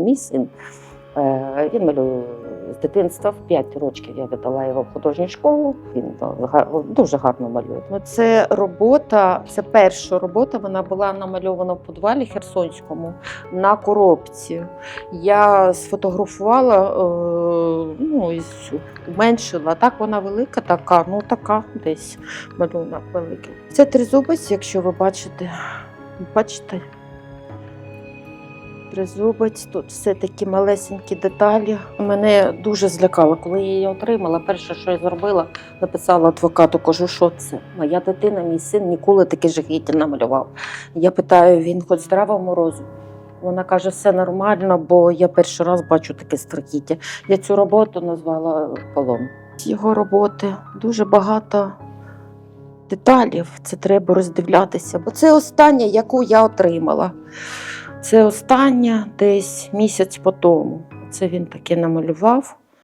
мій син. Е, Він малює з дитинства в 5 років я віддала його в художню школу. Він е, дуже гарно малює. Ну, Це робота, це перша робота. Вона була намальована в підвалі Херсонському на коробці. Я сфотографувала, е, ну і. Так вона велика, така, ну така десь малюнок великий. Це тризубець, якщо ви бачите. Бачите? Тризубець, тут все такі малесенькі деталі. Мене дуже злякало, коли я її отримала. Перше, що я зробила, написала адвокату, кажу, що це? Моя дитина, мій син ніколи таке жахіття намалював. Я питаю, він хоч здравому розумі? Вона каже, все нормально, бо я перший раз бачу таке страхіття. Я цю роботу назвала полон. Його роботи дуже багато деталів. Це треба роздивлятися. Бо це остання, яку я отримала. Це остання десь місяць по тому. Це він таки намалював.